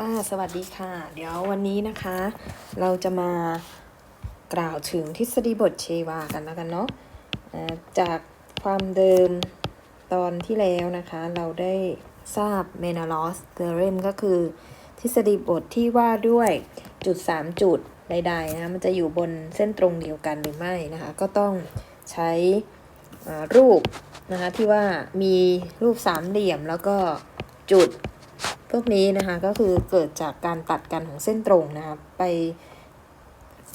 ค่ะสวัสดีค่ะ เดี๋ยววันนี้นะคะ เราจะมากล่าวถึงทฤษฎีบทเชวากันแล้วกันเนาะจากความเดิมตอนที่แล้วนะคะ เราได้ทราบเมนาลอสเทอเรมก็คือ ทฤษฎีบทที่ว่าด้วยจุด 3 จุดใดๆนะมันจะอยู่บนเส้นตรงเดียวกันหรือไม่นะคะ ก็ต้องใช้รูปนะคะที่ว่ามีรูปสามเหลี่ยมแล้วก็จุด พวกนี้นะคะก็คือเกิดจากการตัดกันของเส้นตรงนะคะไป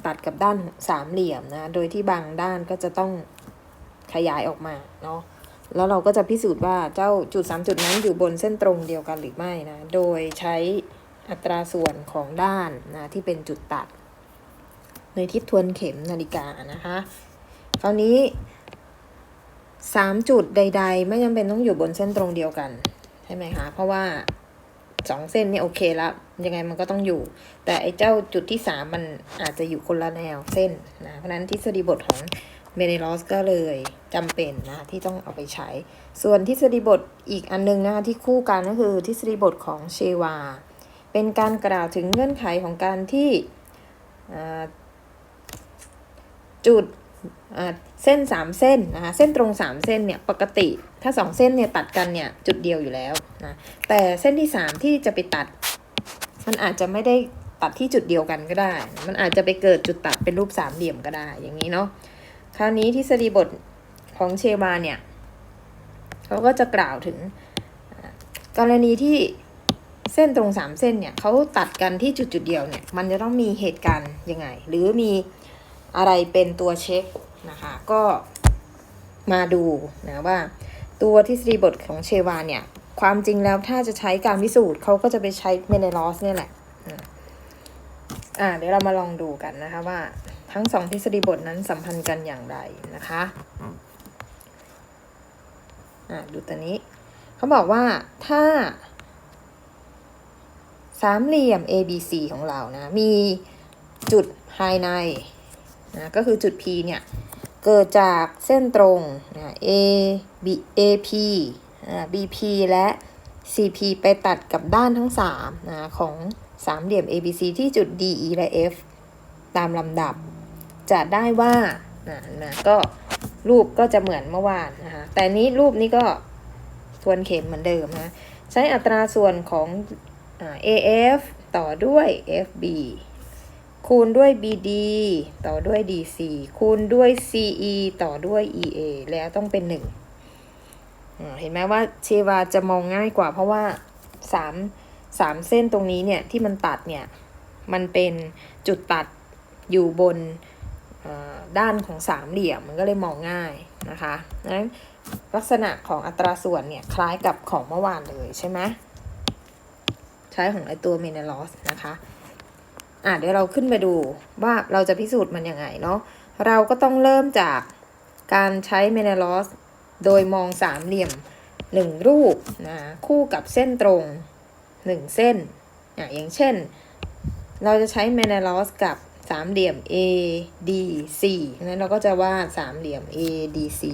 ตัดกับด้านสามเหลี่ยมนะโดยที่บางด้านก็จะต้องขยายออกมาเนาะแล้วเราก็จะพิสูจน์ว่าเจ้าจุดสามจุดนั้นอยู่บนเส้นตรงเดียวกันหรือไม่นะโดยใช้อัตราส่วนของด้านนะที่เป็นจุดตัด ในทิศทวนเข็มนาฬิกานะคะคราวนี้สามจุดใด ๆ ไม่จำเป็นต้องอยู่บนเส้นตรงเดียวกันใช่ไหมคะเพราะว่า สองเส้นเนี่ยโอเคแล้วยังไงมันก็ต้องอยู่ แต่ไอ้เจ้าจุดที่สามมันอาจจะอยู่คนละแนวเส้นนะเพราะฉะนั้นทฤษฎีบทของเมเนลอสก็เลยจำเป็นนะที่ต้องเอาไปใช้ ส่วนทฤษฎีบทอีกอันนึงนะคะที่คู่กันก็คือทฤษฎีบทของเชวา เป็นการกล่าวถึงเงื่อนไขของการที่จุด เส้นสามเส้นนะคะเส้นตรงสามเส้นเนี่ยปกติถ้าสองเส้นเนี่ยตัดกันเนี่ยจุดเดียวอยู่แล้วนะแต่เส้นที่สามที่จะไปตัด มันอาจจะไม่ได้ตัดที่จุดเดียวกันก็ได้ มันอาจจะไปเกิดจุดตัดเป็นรูปสามเหลี่ยมก็ได้อย่างนี้เนาะคราวนี้ทฤษฎีบทของเชวาเนี่ยเขาก็จะกล่าวถึงกรณีที่เส้นตรงสามเส้นเนี่ยเขาตัดกันที่จุดจุดเดียวเนี่ยมันจะต้องมีเหตุการณ์ยังไง หรือมี อะไรเป็นตัวเช็คนะคะก็มาดูนะว่า ตัวทฤษฎีบทของเชวาเนี่ย ความจริงแล้วถ้าจะใช้การพิสูจน์เขาก็จะไปใช้เมเนลอสเนี่ยแหละอ่าเดี๋ยวเรามาลองดูกันนะคะว่า ทั้งสองทฤษฎีบทนั้นสัมพันธ์กันอย่างไรนะคะอ่าดูตัวนี้เขาบอกว่าถ้าสามเหลี่ยม ABC ของเรานะ มีจุดภายใน นะก็คือจุด P เนี่ยเกิดจากเส้นตรงนะ A B AP BP และ CP ไปตัดกับด้านทั้ง3นะของสามเหลี่ยม ABC ที่จุด DE และ F ตามลำดับ จะได้ว่านะนะก็รูปก็จะเหมือนเมื่อวานนะคะแต่นี้รูปนี้ก็ทวนเข็มเหมือนเดิมนะ ใช้อัตราส่วนของ AF ต่อด้วย FB คูณด้วย BD ต่อด้วย DC คูณด้วย CE ต่อด้วย EA แล้วต้องเป็นหนึ่งเห็นไหมว่าเชวาจะมองง่ายกว่า เพราะว่าสามสามเส้นตรงนี้เนี่ยที่มันตัดเนี่ย มันเป็นจุดตัดอยู่บนด้านของสามเหลี่ยมมันก็เลยมองง่ายนะคะนั้นลักษณะของอัตราส่วนเนี่ยคล้ายกับของเมื่อวานเลยใช่ไหมใช้ของไอตัวเมเนลอสนะคะ อะเดี๋ยวเราขึ้นไปดูว่าเราจะพิสูจน์มันยังไงเนาะเราก็ต้องเริ่มจากการใช้เมนลอสโดยมองสามเหลี่ยมหนึ่งรูปนะคู่กับเส้นตรงหนึ่งเส้นอะอย่างเช่น เราจะใช้เมนลอสกับสามเหลี่ยม A D C นั้นเราก็จะวาดสามเหลี่ยม A D C